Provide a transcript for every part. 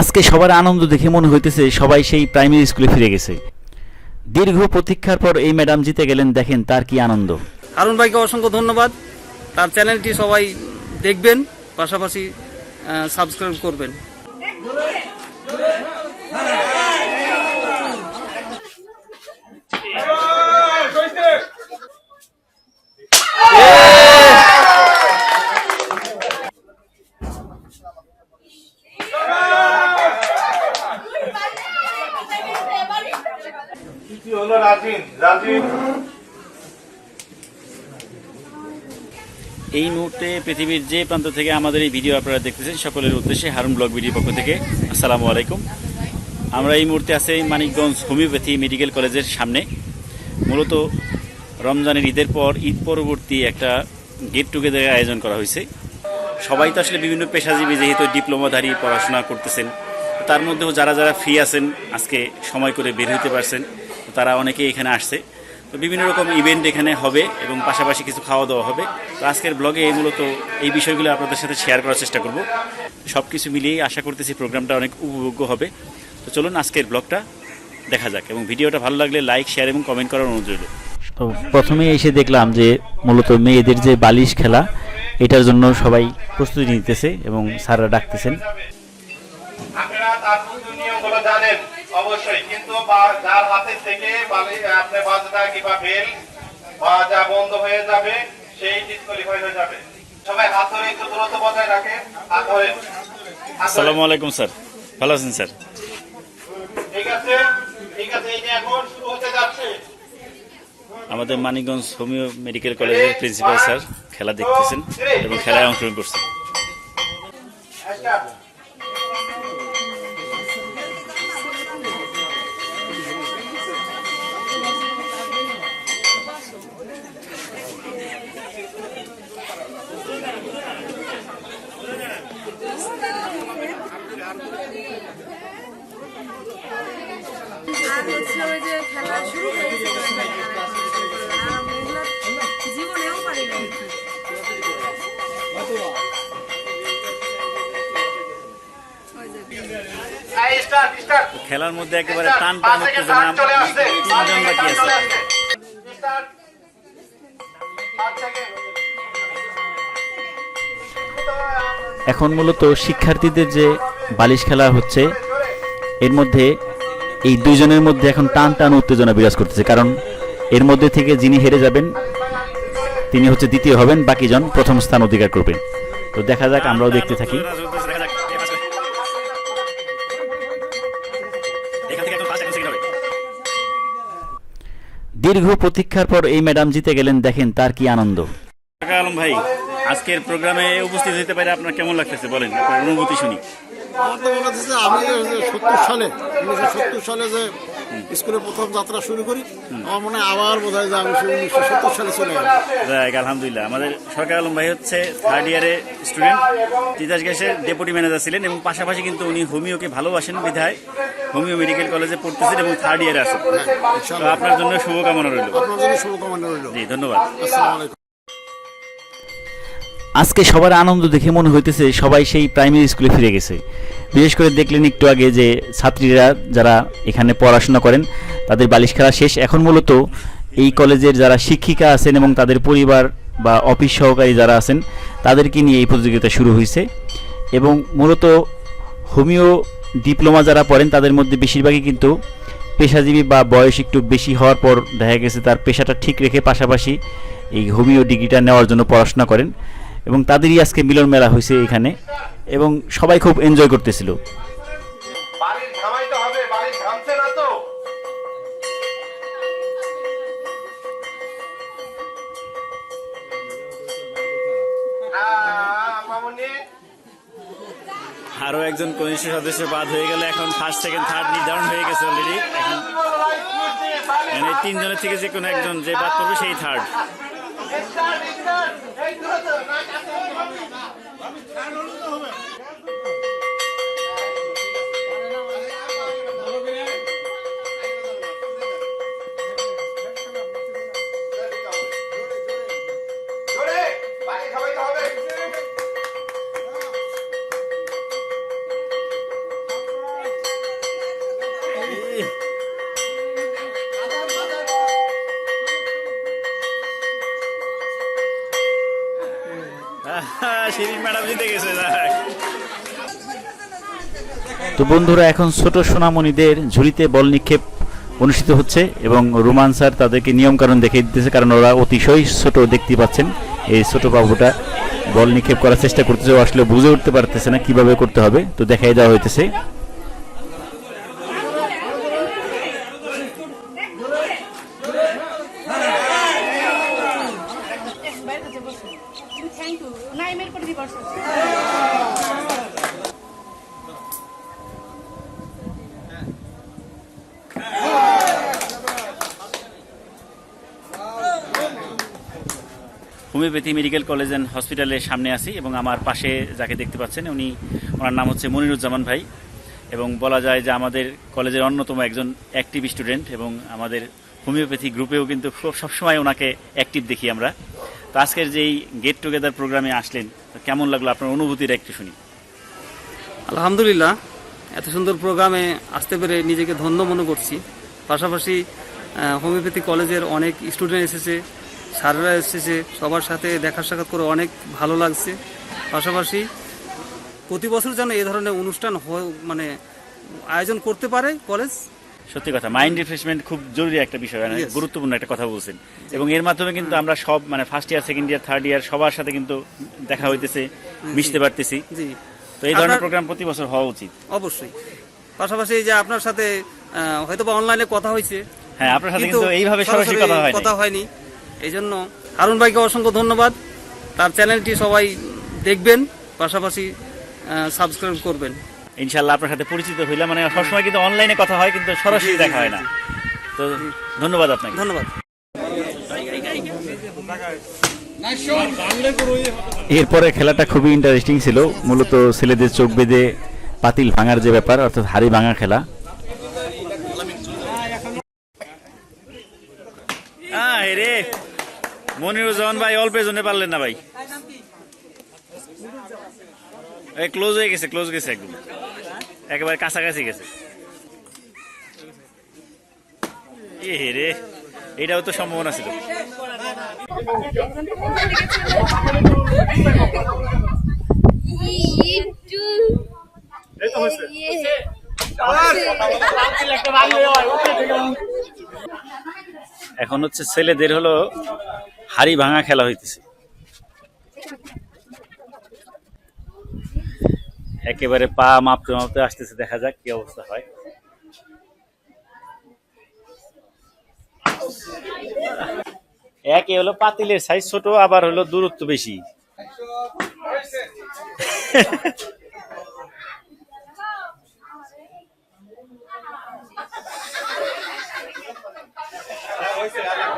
আজকে সবার আনন্দ দেখে মনে হইতেছে সবাই সেই প্রাইমারি স্কুলে ফিরে গেছে। দীর্ঘ প্রতীক্ষার পর এই ম্যাডাম জিতে গেলেন, দেখেন তার কি আনন্দ। হারুন ভাইকে অসংখ্য ধন্যবাদ। তার চ্যানেলটি সবাই দেখবেন, পাশাপাশি সাবস্ক্রাইব করবেন। হলো রাজিন রাজিন। এই মুহূর্তে পৃথিবীর যে প্রান্ত থেকে আমাদের এই ভিডিও আপনারা দেখতেছেন, সকলের উদ্দেশ্যে হারুন ব্লগ ভিডিও পক্ষ থেকে আসসালামু আলাইকুম। আমরা এই মুহূর্তে আছি মানিকগঞ্জ হোমিওপ্যাথি মেডিকেল কলেজের সামনে। মূলত রমজানের ঈদের পর ঈদ পরবর্তী একটা গেট টুগেদারের আয়োজন করা হয়েছে। সবাই তো আসলে বিভিন্ন পেশাজীবী, যেহেতু ডিপ্লোমাধারী পড়াশোনা করতেছেন। তার মধ্যেও যারা যারা ফ্রি আছেন, আজকে সময় করে বের হতে পারছেন। তারা অনেকেই এখানে আসছে। তো বিভিন্ন রকম ইভেন্ট এখানে হবে এবং পাশাপাশি কিছু খাওয়া দাওয়া হবে। তো আজকের ব্লগে এই মূলত এই বিষয়গুলো আপনাদের সাথে শেয়ার করার চেষ্টা করব। সব কিছু মিলিয়েই আশা করতেছি প্রোগ্রামটা অনেক উপভোগ্য হবে। তো চলুন আজকের ব্লগটা দেখা যাক এবং ভিডিওটা ভালো লাগলে লাইক শেয়ার এবং কমেন্ট করার অনুরোধ রইল। তো প্রথমে এসে দেখলাম যে মূলত মেয়েদের যে বালিশ খেলা এটার জন্য সবাই প্রস্তুতি নিতেছে এবং স্যাররা ডাকতেছেন। আপনারা তার নিয়মগুলো জানেন। অবশ্যই কিন্তু যার হাতে থেকে বালি আপনি বাজনা কিংবা বেল বাজা বন্ধ হয়ে যাবে সেই ডিসকোয়ালিফাই হয়ে যাবে। সবাই হাত ধরে একটু দূরত্ব বজায় রাখে হাত ধরে। আসসালামু আলাইকুম স্যার। ভালো আছেন স্যার? ঠিক আছে ঠিক আছে এই যে এখন শুরু হতে যাচ্ছে। আমাদের মানিকগঞ্জ হোমিও মেডিকেল কলেজের প্রিন্সিপাল স্যার খেলা দেখতেছেন এবং খেলায় অংশগ্রহণ করছেন। ওই যে খেলা শুরু জীবনেও পারি নাই. খেলার মধ্যে একেবারে. টান টান উত্তেজনা বাকি আছে. এখন মূলত শিক্ষার্থীদের যে বালিশ খেলা হচ্ছে এর মধ্যে এই দুইজনের মধ্যে এখন টান টান উত্তেজনা বিরাজ করতেছে, কারণ এর মধ্যে থেকে যিনি হেরে যাবেন, তিনি হচ্ছে দ্বিতীয় হবেন, বাকিজন প্রথম স্থান অধিকার করবেন তো দেখা যাক, আমরাও দেখতে থাকি। দীর্ঘ প্রতীক্ষার পর এই ম্যাডাম জিতে গেলেন, দেখেন তার কি আনন্দ। আলম ভাই, আজকের প্রোগ্রামে উপস্থিত হতে পারে আপনার কেমন লাগতেছে বলেন? আপনার অনুভূতি শুনি। আমার তো মনে হচ্ছে আমি সত্তর সালে উনিশশো সত্তর সালে যে স্কুলে প্রথম যাত্রা শুরু করি আমার মনে আবার বোধ হয় যে আমি উনিশশো সত্তর সালে চলে গেলাম যাক, আলহামদুলিল্লাহ। আমাদের সরকার আলম ভাই হচ্ছে থার্ড ইয়ারের স্টুডেন্ট তিতাস গ্যাসের ডেপুটি ম্যানেজার ছিলেন এবং পাশাপাশি কিন্তু উনি হোমিওকে ভালোবাসেন বিধায়। হোমিও মেডিকেল কলেজে পড়তেছেন এবং থার্ড ইয়ারে আছেন আপনার জন্য শুভকামনা রইল। আপনার জন্য শুভকামনা রইল। জি ধন্যবাদ। আসসালামু আলাইকুম। আজকে সবার আনন্দ দেখে মনে হইতেছে সবাই সেই প্রাইমারি স্কুলে ফিরে গেছে। বিশেষ করে দেখলেন একটু আগে যে ছাত্রীরা যারা এখানে পড়াশোনা করেন, তাদের বালিশ খেলা শেষ। এখন মূলত এই কলেজের যারা শিক্ষিকা আছেন এবং তাদের পরিবার বা অফিস সহকারী যারা আছেন, তাদেরকে নিয়ে এই প্রতিযোগিতা শুরু হয়েছে এবং মূলত হোমিও ডিপ্লোমা যারা পড়েন, তাদের মধ্যে বেশিরভাগই কিন্তু পেশাজীবী বা বয়স একটু বেশি হওয়ার পর দেখা গেছে তার পেশাটা ঠিক রেখে পাশাপাশি এই হোমিও ডিগ্রিটা নেওয়ার জন্য পড়াশোনা করেন। এবং তাদেরই আজকে মিলন মেলা হয়েছে এখানে। এবং সবাই খুব এনজয় করতেছিল। আরও একজন কনিষ্ঠ সদস্য বাদ হয়ে গেলে এখন ফার্স্ট সেকেন্ড থার্ড নির্ধারণ হয়ে গেছে অলরেডি এখন মানে এই তিনজনের থেকে যে কোনো একজন যে বাদ করবে সেই থার্ড স্টার্ট স্টার্ট এই দূরত্ব না কাছে হবে তো বন্ধুরা, এখন ছোট সোনামণিদের ঝুড়িতে বল নিক্ষেপ অনুষ্ঠিত হচ্ছে এবং রোমান স্যার তাদেরকে নিয়মকানুন দেখিয়ে দিতেছে, কারণ ওরা অতিশয় ছোট দেখতে পাচ্ছেন। এই ছোট বাবুটা বল নিক্ষেপ করার চেষ্টা করতেছে আসলে বুঝে উঠতে পারতেছে না কীভাবে করতে হবে। তো দেখাই দেওয়া হইতেছে। হোমিওপ্যাথি মেডিকেল কলেজ অ্যান্ড হসপিটালের সামনে আছি এবং আমার পাশে যাকে দেখতে পাচ্ছেন উনি, ওনার নাম হচ্ছে মনিরুজ্জামান ভাই। এবং বলা যায় যে আমাদের কলেজের অন্যতম একজন অ্যাক্টিভ স্টুডেন্ট এবং আমাদের হোমিওপ্যাথি গ্রুপেও কিন্তু সবসময় ওনাকে অ্যাক্টিভ দেখি আমরা। তো আজকের যেই গেট টুগেদার প্রোগ্রামে আসলেন কেমন লাগল আপনার অনুভূতিটা একটু শুনি? আলহামদুলিল্লাহ, এত সুন্দর প্রোগ্রামে আসতে পেরে নিজেকে ধন্য মনে করছি। পাশাপাশি হোমিওপ্যাথি কলেজের অনেক স্টুডেন্ট এসেছে স্যাররা এসেছে সবার সাথে দেখা সাক্ষাৎ করে অনেক ভালো লাগছে। পাশাপাশি প্রতি বছর যেন এ ধরনের অনুষ্ঠান মানে আয়োজন করতে পারে কলেজ। সত্যি কথা মাইন্ড রিফ্রেশমেন্ট খুব জরুরি একটা বিষয় মানে গুরুত্বপূর্ণ একটা কথা বলছেন। এবং এর মাধ্যমে কিন্তু আমরা সব মানে first year second year third year সবার সাথে কিন্তু দেখা হইতেছে মিশতে পারতেছি। তো এই ধরনের প্রোগ্রাম প্রতি বছর হওয়া উচিত। অবশ্যই। পাশাপাশি যে আপনার সাথে হয়তো বা অনলাইনে কথা হয়েছে। হ্যাঁ আপনার সাথে কিন্তু এইভাবে সরাসরি কথা হয়নি। এই জন্য হারুন ভাইকে অসংখ্য ধন্যবাদ। তার চ্যানেলটি সবাই দেখবেন পাশাপাশি সাবস্ক্রাইব করবেন। ইনশাল্লাহ আপনার সাথে পরিচিত হইলাম। মানে সবসময় কিন্তু অনলাইনে কথা হয় কিন্তু সরাসরি দেখা হয় না। তো ধন্যবাদ আপনাকে। ধন্যবাদ। এরপরে খেলাটা খুবই ইন্টারেস্টিং ছিল। মূলত ছেলেদের চোখ বেঁধে পাতিল ভাঙার যে ব্যাপার অর্থাৎ হাড়ি ভাঙা খেলা। রে। মনিরুজ্জামান ভাই অল্প জন্য পারলেন না ভাই। এই ক্লোজ হয়ে গেছে ক্লোজ গেছে একদম। একেবারে কাছাকাছি গেছে। এ রে এটাও তো সম্ভাবনা ছিল। এখন হচ্ছে ছেলেদের হলো হাড়ি ভাঙা খেলা হইতেছে। একেবারে পা মাপতে মাপতে আসতেছে, দেখা যাক কি অবস্থা হয়। একে হলো পাতিলের সাইজ ছোট, আবার হলো দূরত্ব বেশি।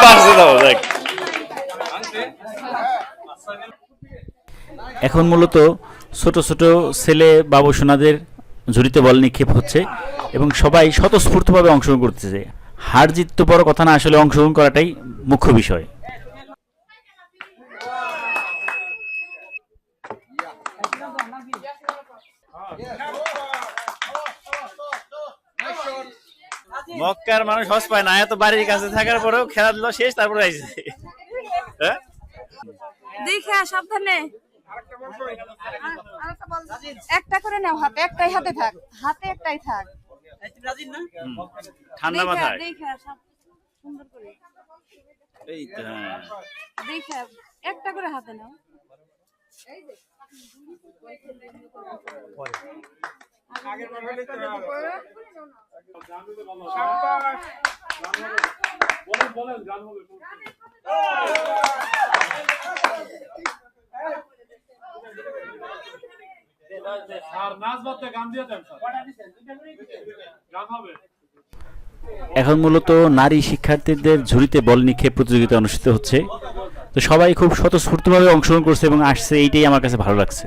পারছে দাও দেখ এখন মূলত ছোট ছোট ছেলে বাবু সোনাদের ঝুড়িতে বল নিক্ষেপ হচ্ছে এবং সবাই স্বতঃস্ফূর্তভাবে অংশগ্রহণ করতেছে। হার জিত তো বড় কথা না, আসলে অংশগ্রহণ করাটাই মুখ্য বিষয়। মক্কার মানুষ হস পায় না, এত বাড়ির কাছে থাকার পরেও খেলাধুলা শেষ, তারপরে আইসে হ্যাঁ? দেখে সাবধানে। একটা করে নাও হাতে একটাই হাতে থাক। হাতে একটাই থাক। ঠান্ডা মাথায়। সুন্দর করে। হ্যাঁ। দেখে একটা করে হাতে নাও। আগের এখন মূলত নারী শিক্ষার্থীদের ঝুড়িতে বল নিক্ষেপ প্রতিযোগিতা অনুষ্ঠিত হচ্ছে। তো সবাই খুব স্বতঃস্ফূর্তভাবে অংশগ্রহণ করছে এবং আসছে এইটাই আমার কাছে ভালো লাগছে।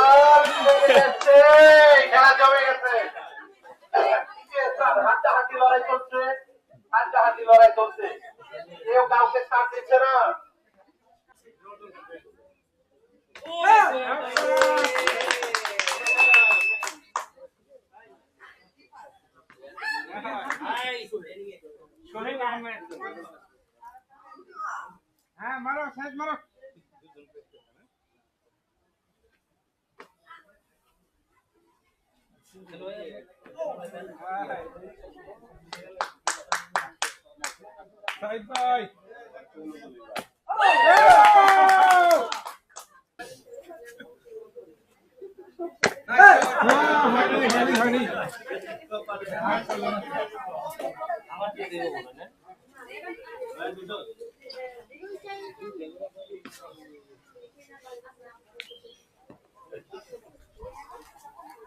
হ্যাঁ মারো সাইজ মারো। সাইড বাই হ্যাঁ। হ্যাঁ, হয়নি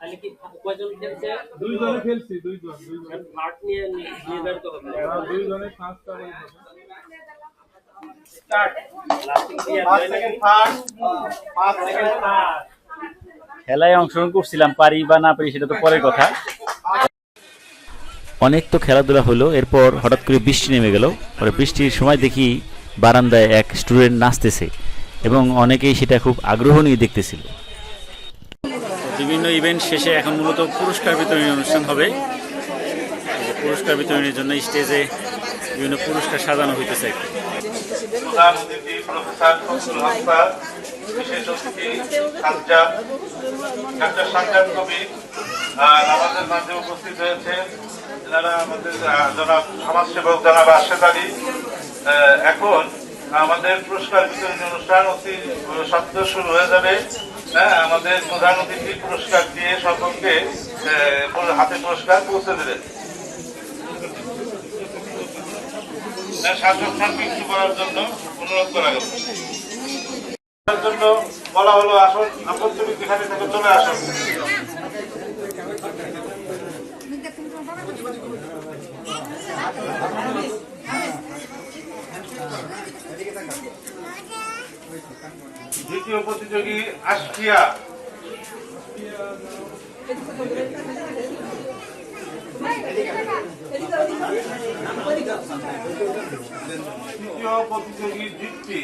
তাহলে কি কয়জন খেলছে? দুইজনে খেলছি দুইজন দুইজন। ভাগ নিয়ে নির্ধারিত হবে। দুইজনে পাঁচটা করে হবে। লাস্টিং দিয়ে পাঁচ সেকেন্ড ফার্স্ট পাঁচ সেকেন্ড খেলায় অংশগ্রহণ করছিলাম পারি বা না পারি সেটা তো পরের কথা। অনেক তো খেলাধুলা হলো এরপর হঠাৎ করে বৃষ্টি নেমে গেল। পরে বৃষ্টির সময় দেখি বারান্দায় এক স্টুডেন্ট নাচতেছে এবং অনেকেই সেটা খুব আগ্রহ নিয়ে দেখতেছিল। বিভিন্ন ইভেন্ট শেষে এখন মূলত পুরস্কার বিতরণী অনুষ্ঠান হবে। পুরস্কার বিতরণের জন্য স্টেজে বিভিন্ন পুরস্কার সাজানো হইতেছে। আমাদের উপস্থিত হয়েছে যারা আমাদের সমাজসেবক এখন আমাদের পুরস্কার বিতরণী অনুষ্ঠান অতি সত্য শুরু হয়ে যাবে। হ্যাঁ আমাদের প্রধান অতিথি পুরস্কার দিয়ে সকলকে হাতে পুরস্কার পৌঁছে দেবেন শাসক সংক্ষিপ্ত করার জন্য অনুরোধ করা গেল। জন্য বলা হলো, আসুন আপত্তি থেকে চলে আসুন। দ্বিতীয় প্রতিযোগী আশকিয়া তৃতীয় প্রতিযোগী দীপ্তি।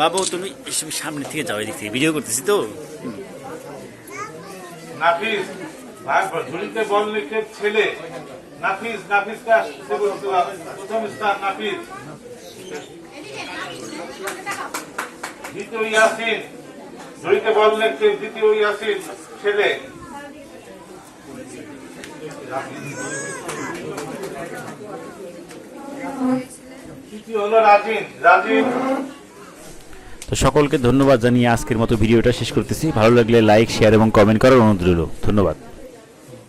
বাবু, তুমি সামনে থেকে যাও, এদিক থেকে। ভিডিও করতেছি তো। নাফিস ঝুড়িতে বল নিক্ষেপ ছেলে। নাফিস হবে। প্রথম স্থান, নাফিস। দ্বিতীয় ইয়াসিন, ঝুড়িতে বল নিক্ষেপ দ্বিতীয় ইয়াসিন, ছেলে। তৃতীয় হলো রাজিন রাজিন। তো সকলকে ধন্যবাদ জানিয়ে আজকের মতো ভিডিওটা শেষ করতেছি। ভালো লাগলে লাইক শেয়ার এবং কমেন্ট করার অনুরোধ রইল। ধন্যবাদ।